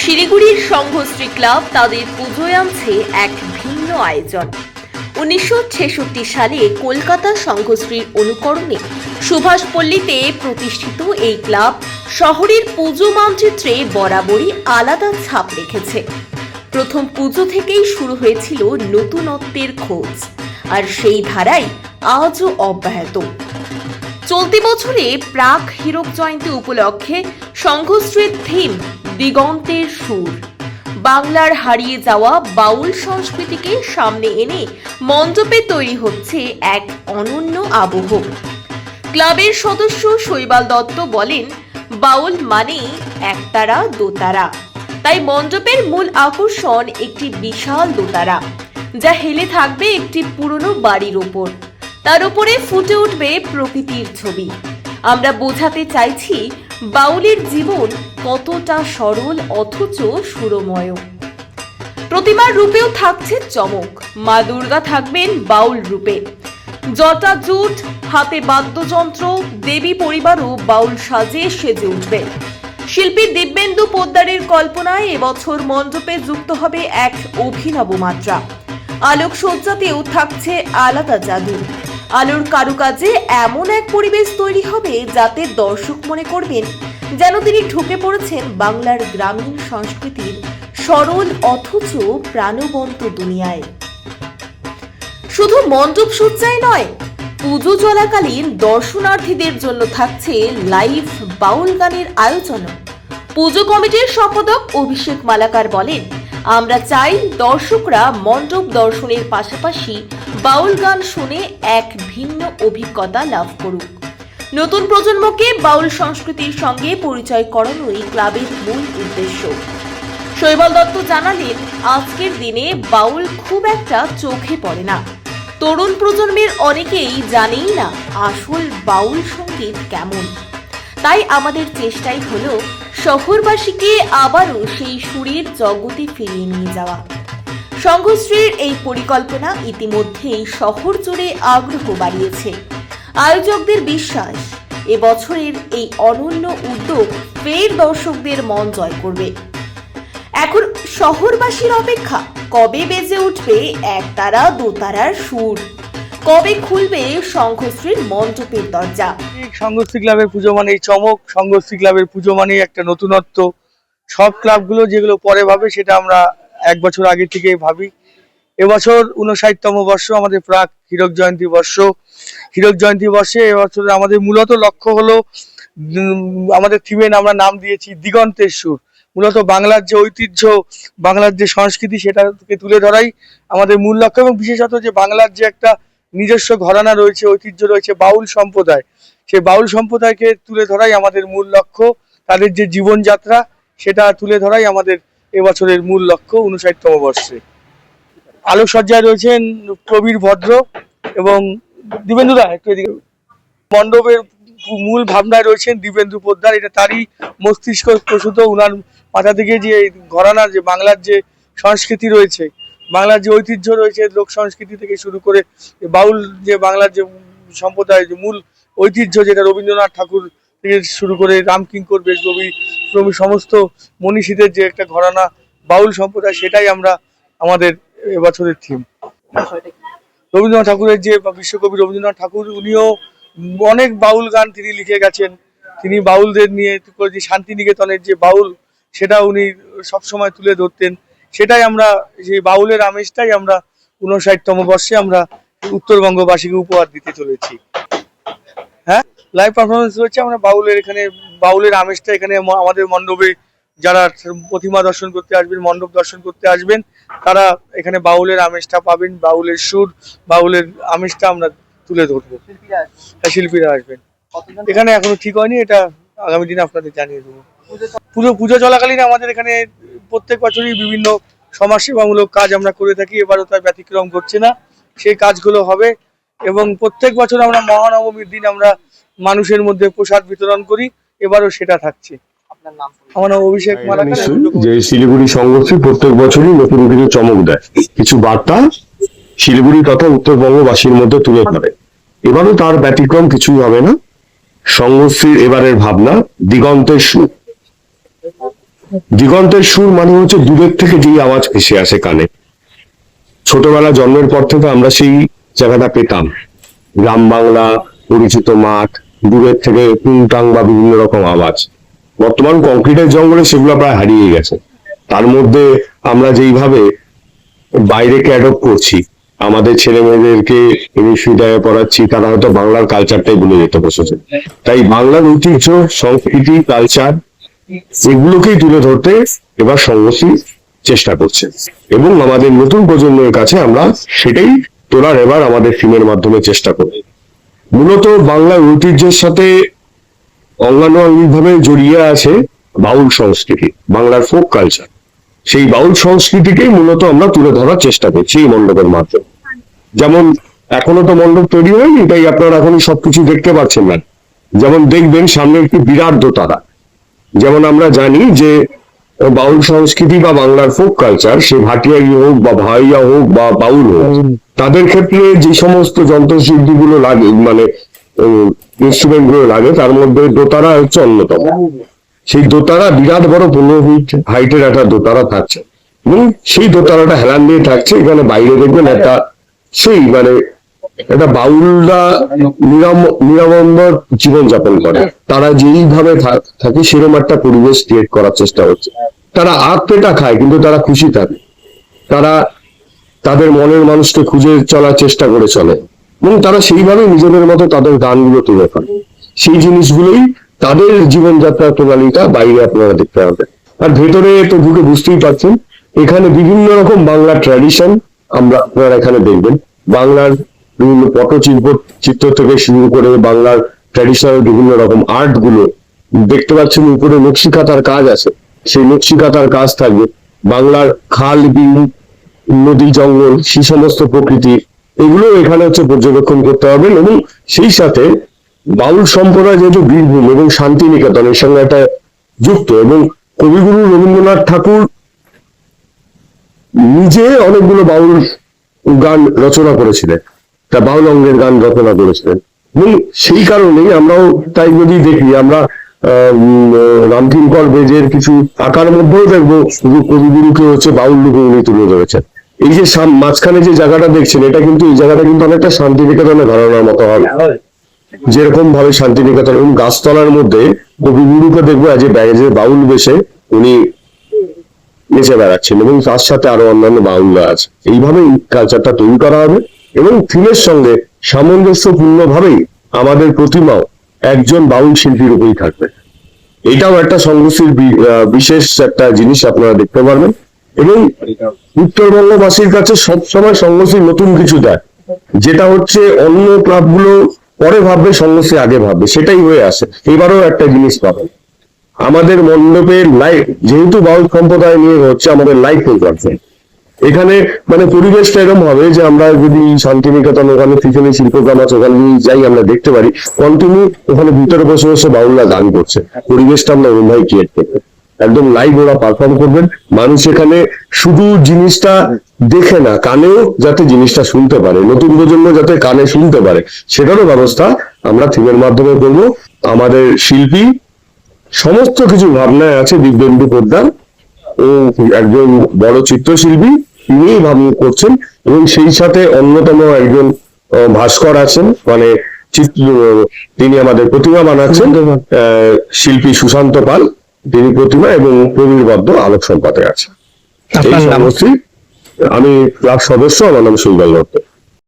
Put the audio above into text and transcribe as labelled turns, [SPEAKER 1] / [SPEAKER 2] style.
[SPEAKER 1] শিলিগুড়ির সংঘশ্রী ক্লাব তাদের পুজোয় আনছে এক ভিন্ন আয়োজন। উনিশশো ছেষট্টি সালে কলকাতা সংঘশ্রীর অনুকরণে সুভাষপল্লীতে প্রতিষ্ঠিত এই ক্লাব শহরের পুজো মানচিত্রে বরাবরই আলাদা ছাপ রেখেছে। প্রথম পুজো থেকেই শুরু হয়েছিল নতুনত্বের খোঁজ, আর সেই ধারাই আজও অব্যাহত। চলতি বছরে প্রাক হীরক জয়ন্তী উপলক্ষে সংঘশ্রীর থিম দিগন্তের সুর। বাংলার হারিয়ে যাওয়া বাউল সংস্কৃতিকে সামনে এনে মণ্ডপে তৈরি হচ্ছে এক অনন্য আবহ। ক্লাবের সদস্য শৈবাল দত্ত বলেন, বাউল মানেই একতারা, দোতারা। তাই মণ্ডপের মূল আকর্ষণ একটি বিশাল দোতারা, যা হেলে থাকবে একটি পুরনো বাড়ির ওপর। তার উপরে ফুটে উঠবে প্রকৃতির ছবি। আমরা বোঝাতে চাইছি বাউলের জীবন কতটা সরল অথচ সুরময়। প্রতিমার রূপেও থাকছে চমক। মা দুর্গা থাকবেন বাউল রূপে। জটা জুট, হাতে বাদ্যযন্ত্র, দেবী পরিবারও বাউল সাজে সেজে উঠবে। শিল্পী দিব্যেন্দু পোদ্দারের কল্পনায় এবছর মণ্ডপে যুক্ত হবে এক অভিনব মাত্রা। আলোকসজ্জাতেও থাকছে আলাদা জাদু। আলোর কারুকাজে এমন এক পরিবেশ তৈরি হবে যাতে দর্শক মনে করবেন যেন তিনি ঢুকে পড়েছেন বাংলার গ্রামীণ সংস্কৃতির সরল অথচ প্রাণবন্ত দুনিয়ায়। শুধু মণ্ডপ সজ্জায় নয়, পুজো চলাকালীন দর্শনার্থীদের জন্য থাকছে লাইভ বাউল গানের আয়োজন পুজো কমিটির সম্পাদক অভিষেক মালাকার বলেন আমরা চাই দর্শকরা মণ্ডপ দর্শনের পাশাপাশি বাউল গান শুনে এক ভিন্ন অভিজ্ঞতা লাভ করুক। নতুন প্রজন্মকে বাউল সংস্কৃতির সঙ্গে পরিচয় করানোই ক্লাবের মূল উদ্দেশ্য। শৈবল দত্ত জানালেন, আজকের দিনে বাউল খুব একটা চোখে পড়ে না। তরুণ প্রজন্মের অনেকেই জানেই না আসল বাউল সংগীত কেমন। তাই আমাদের চেষ্টাই হলো শহরবাসীকে আবারও সেই সুরের জগতে ফিরিয়ে নিয়ে যাওয়া। সংঘশ্রীর এই পরিকল্পনা ইতিমধ্যেই শহর জুড়ে আগ্রহ বাড়িয়েছে। আয়োজকদের বিশ্বাস এবছরের এই অনন্য উদ্যোগ ফের দর্শকদের মন জয় করবে। এখন শহরবাসীর অপেক্ষা কবে বেজে উঠবে একতারা দোতারার সুর? কবে খুলবে সংঘশ্রীর মণ্ডপের দরজা?
[SPEAKER 2] এই সংঘশ্রী ক্লাবের পুজো মানেই চমক সংঘশ্রী ক্লাবের পুজো মানেই একটা নতুনত্ব। সব ক্লাবগুলো যেগুলো পরে ভাবে সেটা আমরা এক বছর আগে থেকে ভাবি। এবছর উনষাটতম বর্ষ, আমাদের প্রাক হীরক জয়ন্তী বর্ষ। হীরক জয়ন্তী বর্ষে এবছর আমাদের মূলত লক্ষ্য হলো আমাদের থিমের আমরা নাম দিয়েছি দিগন্তের সুর। মূলত বাংলার যে ঐতিহ্য, বাংলার যে সংস্কৃতি, সেটাকে তুলে ধরাই আমাদের মূল লক্ষ্য। এবং বিশেষত যে বাংলার যে একটা নিজস্ব ঘরানা রয়েছে, ঐতিহ্য রয়েছে, বাউল সম্প্রদায়। সেই বাউল সম্প্রদায়কে তুলে ধরাই আমাদের মূল লক্ষ্য। তাদের যে জীবনযাত্রা, সেটা তুলে ধরাই আমাদের এবছরের মূল লক্ষ্য উনষাটতম বর্ষে। আলোকসজ্জায় রয়েছেন প্রবীর ভদ্র এবং দিবেন্দুদা একটু এদিকে মণ্ডপের মূল ভাবনায় রয়েছেন দিবেন্দু পোদ্দার। এটা তারই মস্তিষ্ক প্রসূত। উনার মাথা থেকে যে ঘরানার যে বাংলার যে সংস্কৃতি রয়েছে বাংলার যে ঐতিহ্য রয়েছে, লোক সংস্কৃতি থেকে শুরু করে বাউল যে বাংলার যে সম্প্রদায় যে মূল ঐতিহ্য যেটা রবীন্দ্রনাথ ঠাকুর থেকে শুরু করে রামকিঙ্কর বেশ কবি প্রভৃতি সমস্ত মনীষীদের যে একটা ঘরানা বাউল সম্প্রদায়, সেটাই আমরা আমাদের এবছরের থিম রবীন্দ্রনাথ ঠাকুরের যে বিশ্বকবি রবীন্দ্রনাথ ঠাকুর, উনিও অনেক বাউল গান তিনি লিখে গেছেন। তিনি বাউলদের নিয়ে যে শান্তিনিকেতনের যে বাউল, সেটা উনি সবসময় তুলে ধরতেন। সেটাই আমরা সেই বাউলের আমেজটাই আমরা উনষাটতম বর্ষে আমরা উত্তরবঙ্গবাসীকে উপহার দিতে চলেছি। হ্যাঁ? লাইভ পারফরমেন্স রয়েছে আমরা বাউলের এখানে বাউলের আমেজটা এখানে আমাদের মণ্ডপে যারা প্রতিমা দর্শন করতে আসবেন মণ্ডপ দর্শন করতে আসবেন তারা এখানে বাউলের আমেজটা পাবেন বাউলের সুর বাউলের আমেজটা আমরা তুলে ধরবো। হ্যাঁ, শিল্পীরা আসবেন। এখানে এখনও ঠিক হয়নি এটা আগামী দিনে আপনাদের জানিয়ে দেবো। পুজো পুজো চলাকালীন আমাদের এখানে প্রত্যেক বছরই বিভিন্ন সমাজসেবামূলক কাজ আমরা করে থাকি এবারও তার ব্যতিক্রম ঘটছে না। সেই কাজগুলো হবে এবং প্রত্যেক বছর আমরা মহানবমীর দিন আমরা মানুষের মধ্যে প্রসাদ বিতরণ করি এবারও সেটা থাকছে। আমার নাম অভিষেক
[SPEAKER 3] যে শিলিগুড়ি সংগঠন প্রত্যেক বছরই নতুন কিছু চমক দেয়। কিছু বার্তা শিলিগুড়ি তথা উত্তরবঙ্গবাসীর মধ্যে তুলে ধরে। এবারও তার ব্যতিক্রম কিছুই হবে না। সংগশ্রীর এবারের ভাবনা দিগন্তের সুর দিগন্তের সুর মানে হচ্ছে দূরের থেকে যেই আওয়াজ ভেসে আসে কানে। ছোটবেলা জন্মের পর থেকে আমরা সেই জায়গাটা পেতাম। গ্রাম বাংলা, পরিচিত মাঠ, দূরের থেকে টুংটাং বা বিভিন্ন রকম আওয়াজ। বর্তমান কংক্রিটের জঙ্গলে সেগুলো প্রায় হারিয়ে গেছে। তার মধ্যে আমরা যেইভাবে বাইরেকে অ্যাডপ্ট করছি, আমাদের ছেলে মেয়েদেরকে ইংলিশ মিডিয়ামে পড়াচ্ছি, তারা হয়তো বাংলার কালচারটাই ভুলে যেতে বসেছে। তাই বাংলার ঐতিহ্য, সংস্কৃতি কালচার এগুলোকেই তুলে ধরতে এবার সংগঠন চেষ্টা করছে। এবং আমাদের নতুন প্রজন্মের কাছে আমরা সেটাই তোলার এবার আমাদের ফিল্মের মাধ্যমে চেষ্টা করি মূলত বাংলার ঐতিহ্যের সাথে অঙ্গানুভাবে জড়িয়ে আছে বাউল সংস্কৃতি, বাংলার ফোক কালচার সেই বাউল সংস্কৃতিকেই মূলত আমরা তুলে ধরার চেষ্টা করছি এই মণ্ডপের মাধ্যমে। যেমন এখনও তো মণ্ডপ তৈরি হয়নি, তাই আপনারা এখনই সবকিছু দেখতে পাচ্ছেন না। যেমন দেখবেন সামনে একটি বিরাট দোতারা যেমন আমরা জানি যে বাউল সংস্কৃতি বা বাংলার ফোক কালচার সে ভাটিয়াই হোক বা ভাইয়া হোক বা বাউল হোক তাদের ক্ষেত্রে যে সমস্ত যন্ত্রশিল্পী গুলো লাগে মানে ইনস্ট্রুমেন্টগুলো লাগে তার মধ্যে দোতারা হচ্ছে অন্যতম। সেই দোতারা বিরাট বড় পনেরো ফিট হাইটের একটা দোতারা থাকছে। এবং সেই দোতারাটা হেলান দিয়ে থাকছে এখানে বাইরে দেখবেন একটা সেই মানে একটা বাউলরা নিরাম- নিরামম্বর জীবনযাপন করে। তারা যেইভাবে থাকে সেরকম একটা পরিবেশ ক্রিয়েট করার চেষ্টা হচ্ছে তারা আগ পেটা খায়, কিন্তু তারা খুশি থাকে। তারা তাদের মনের মানুষকে খুঁজে চলার চেষ্টা করে চলে। এবং তারা সেইভাবে নিজেদের মতো তাদের গানগুলো তুলে ধরে। সেই জিনিসগুলোই তাদের জীবনযাত্রার প্রণালীটা বাইরে আপনারা দেখতে পাবেন। আর ভেতরে তো ঢুকে বুঝতেই পারছেন, এখানে বিভিন্ন রকম বাংলার ট্র্যাডিশন আমরা আপনারা এখানে দেখবেন। বাংলার বিভিন্ন পটচিত্র চিত্র থেকে শুরু করে বাংলার ট্র্যাডিশনাল বিভিন্ন রকম আর্টগুলো দেখতে পাচ্ছেন উপরে নকশিকাতার কাজ আছে। সেই নকশিকাতার কাজ থাকবে বাংলার খাল, বিল, নদী, জঙ্গল, সেই সমস্ত প্রকৃতি এগুলো এখানে হচ্ছে পর্যবেক্ষণ করতে পারবেন এবং সেই সাথে বাউল সম্প্রদায় যেহেতু বীরভূম এবং শান্তিনিকেতনের সঙ্গে একটা যুক্ত এবং কবিগুরু রবীন্দ্রনাথ ঠাকুর নিজে অনেকগুলো বাউল গান রচনা করেছিলেন। তা বাউল অঙ্গের গান রচনা করেছিলেন। সেই কারণেই আমরাও তাই যদি দেখি, আমরা রামকিঙ্কর বেজের কিছু আঁকার মধ্যেও দেখব, শুধু কবিগুরুকে হচ্ছে বাউল রূপে উনি তুলে ধরেছেন। এই যে মাঝখানে যে জায়গাটা দেখছেন, এটা কিন্তু, এই জায়গাটা কিন্তু অনেকটা শান্তিনিকেতনের ধারণার মতো হবে। যেরকম ভাবে শান্তিনিকেতন, এবং গাছতলার মধ্যে কবিগুরুকে দেখব আজ ব্যাগেজের বাউল বেশে উনি নেচে বেড়াচ্ছেন, এবং তার সাথে আরও অন্যান্য বাউলরা আছে। এইভাবে কালচারটা তৈরি করা হবে। এবং থিমের সঙ্গে সামঞ্জস্যপূর্ণ ভাবেই আমাদের প্রতিমাও একজন বাউল শিল্পীর উপরেই থাকবে। এটাও একটা আহ, বিশেষ একটা জিনিস আপনারা দেখতে পারবেন। এবং উত্তরবঙ্গবাসীর কাছে সবসময় সংগোষ্ঠী নতুন কিছু দেয়। যেটা হচ্ছে অন্য ক্লাবগুলো পরে ভাববে সংগোষ্ঠী আগে ভাববে। সেটাই হয়ে আসে। এবারও একটা জিনিস পাবেন আমাদের মণ্ডপের লাইভ যেহেতু বাউল সম্প্রদায় নিয়ে হচ্ছে আমাদের লাইভ প্রোগ্রাম এখানে মানে পরিবেশটা এরকম হবে যে আমরা যদি শান্তিনিকেতন, ওখানে শিল্পগ্রাম আছে ওখানে যাই আমরা দেখতে পারি কন্টিনিউ ওখানে ভিতরে বসে বসে বাউলরা গান করছে। পরিবেশটা আমরা ওইভাবে ক্রিয়েট করব। একদম লাইভ ওরা পারফর্ম করবেন। মানুষ এখানে শুধু জিনিসটা দেখে না, কানেও যাতে জিনিসটা শুনতে পারে। নতুন প্রজন্ম যাতে কানে শুনতে পারে। সেটারও ব্যবস্থা আমরা থিমের মাধ্যমে করব। আমাদের শিল্পী, সমস্ত কিছু ভাবনায় আছে দিব্যেন্দু পোদ্দার। ও একজন বড় চিত্রশিল্পী। তিনিই ভাবনা করছেন এবং সেই সাথে অন্যতম একজন ভাস্কর আছেন মানে চিত্র তিনি আমাদের প্রতিমা বানাচ্ছেন আহ, শিল্পী সুশান্ত পাল তিনি প্রতিমা এবং প্রবীর বদ্ধ আলোক সম্পাদক আছে এই সমস্ত আমি ক্লাব সদস্য আমার নাম সুন্দর দত্ত।